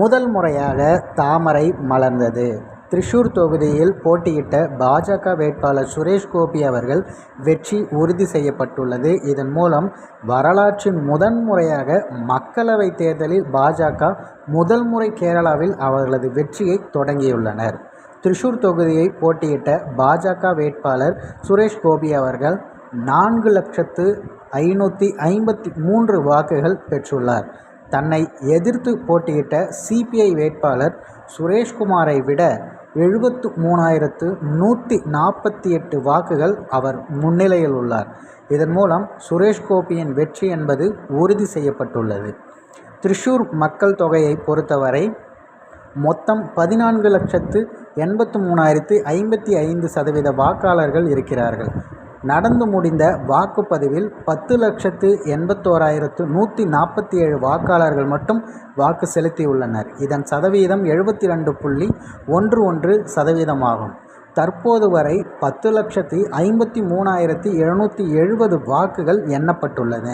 முதல் முறையாக தாமரை மலர்ந்தது. திரிசூர் தொகுதியில் போட்டியிட்ட பாஜக வேட்பாளர் சுரேஷ் கோபி அவர்கள் வெற்றி உறுதி செய்யப்பட்டுள்ளது. இதன் மூலம் வரலாற்றின் முதன் முறையாக மக்களவை தேர்தலில் பாஜக முதல் முறை கேரளாவில் அவர்களது வெற்றியை தொடங்கியுள்ளனர். திரிஷூர் தொகுதியை போட்டியிட்ட பாஜக வேட்பாளர் சுரேஷ் கோபி அவர்கள் நான்கு லட்சத்து ஐநூற்றி ஐம்பத்தி மூன்று வாக்குகள் பெற்றுள்ளார். தன்னை எதிர்த்து போட்டியிட்ட சிபிஐ வேட்பாளர் சுரேஷ்குமாரை விட எழுபத்து மூணாயிரத்து நூற்றி நாற்பத்தி எட்டு வாக்குகள் அவர் முன்னிலையில் உள்ளார். இதன் மூலம் சுரேஷ் கோபியின் வெற்றி என்பது உறுதி செய்யப்பட்டுள்ளது. திரிஷூர் மக்கள் தொகையை பொறுத்தவரை மொத்தம் பதினான்கு லட்சத்து எண்பத்து மூணாயிரத்து ஐம்பத்தி ஐந்து சதவீத வாக்காளர்கள் இருக்கிறார்கள். நடந்து முடிந்த வாக்குப்பதிவில் பத்து லட்சத்து எண்பத்தோராயிரத்து நூற்றி நாற்பத்தி ஏழு வாக்காளர்கள் மட்டும் வாக்கு செலுத்தியுள்ளனர். இதன் சதவீதம் எழுபத்தி ரெண்டு புள்ளி ஒன்று ஒன்று சதவீதமாகும். தற்போது வரை பத்து லட்சத்தி ஐம்பத்தி மூணாயிரத்தி எழுநூற்றி எழுபது வாக்குகள் எண்ணப்பட்டுள்ளன.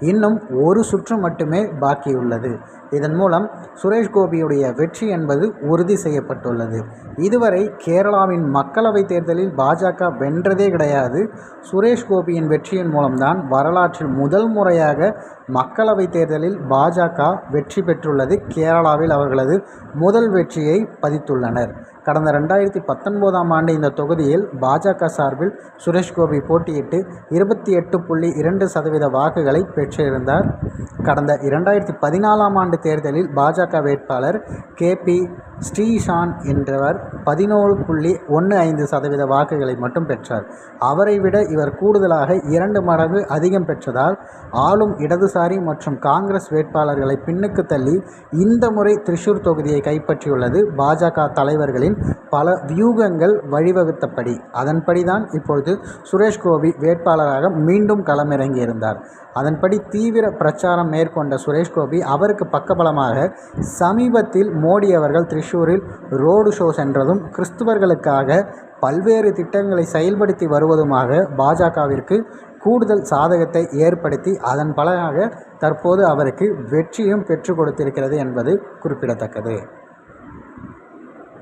இன்னும் ஒரு சுற்று மட்டுமே பாக்கியுள்ளது. இதன் மூலம் சுரேஷ் கோபியுடைய வெற்றி என்பது உறுதி செய்யப்பட்டுள்ளது. இதுவரை கேரளாவின் மக்களவைத் தேர்தலில் பாஜக வென்றதே கிடையாது. சுரேஷ் கோபியின் வெற்றியின் மூலம்தான் வரலாற்றில் முதல் முறையாக மக்களவைத் தேர்தலில் பாஜக வெற்றி பெற்றுள்ளது. கேரளாவில் அவர்களது முதல் வெற்றியை பதித்துள்ளனர். கடந்த ரெண்டாயிரத்தி பத்தொன்பதாம் ஆண்டு இந்த தொகுதியில் பாஜக சார்பில் சுரேஷ் கோபி போட்டியிட்டு இருபத்தி எட்டு புள்ளி இரண்டு சதவீத வாக்குகளை பெற்றிருந்தார். கடந்த இரண்டாயிரத்தி பதினாலாம் ஆண்டு தேர்தலில் பாஜக வேட்பாளர் கே பி ஸ்ரீஷான் என்றவர் பதினோரு புள்ளி ஒன்று ஐந்து சதவீத வாக்குகளை மட்டும் பெற்றார். அவரை விட இவர் கூடுதலாக இரண்டு மடங்கு அதிகம் பெற்றதால் ஆளும் இடதுசாரி மற்றும் காங்கிரஸ் வேட்பாளர்களை பின்னுக்கு தள்ளி இந்த முறை திரிசூர் தொகுதியை கைப்பற்றியுள்ளது பாஜக தலைவர்களின் பல வியூகங்கள் வழிவகுத்தபடி. அதன்படிதான் இப்பொழுது சுரேஷ் கோபி வேட்பாளராக மீண்டும் களமிறங்கியிருந்தார். அதன்படி தீவிர பிரச்சாரம் மேற்கொண்ட சுரேஷ் கோபி அவருக்கு பக்கபலமாக சமீபத்தில் மோடி அவர்கள் திரிஷூரில் ரோடு ஷோ சென்றதும் கிறிஸ்துவர்களுக்காக பல்வேறு திட்டங்களை செயல்படுத்தி வருவதுமாக பாஜகவிற்கு கூடுதல் சாதகத்தை ஏற்படுத்தி அதன் பலனாக தற்போது அவருக்கு வெற்றியும் பெற்றுக் கொடுத்திருக்கிறது என்பது குறிப்பிடத்தக்கது.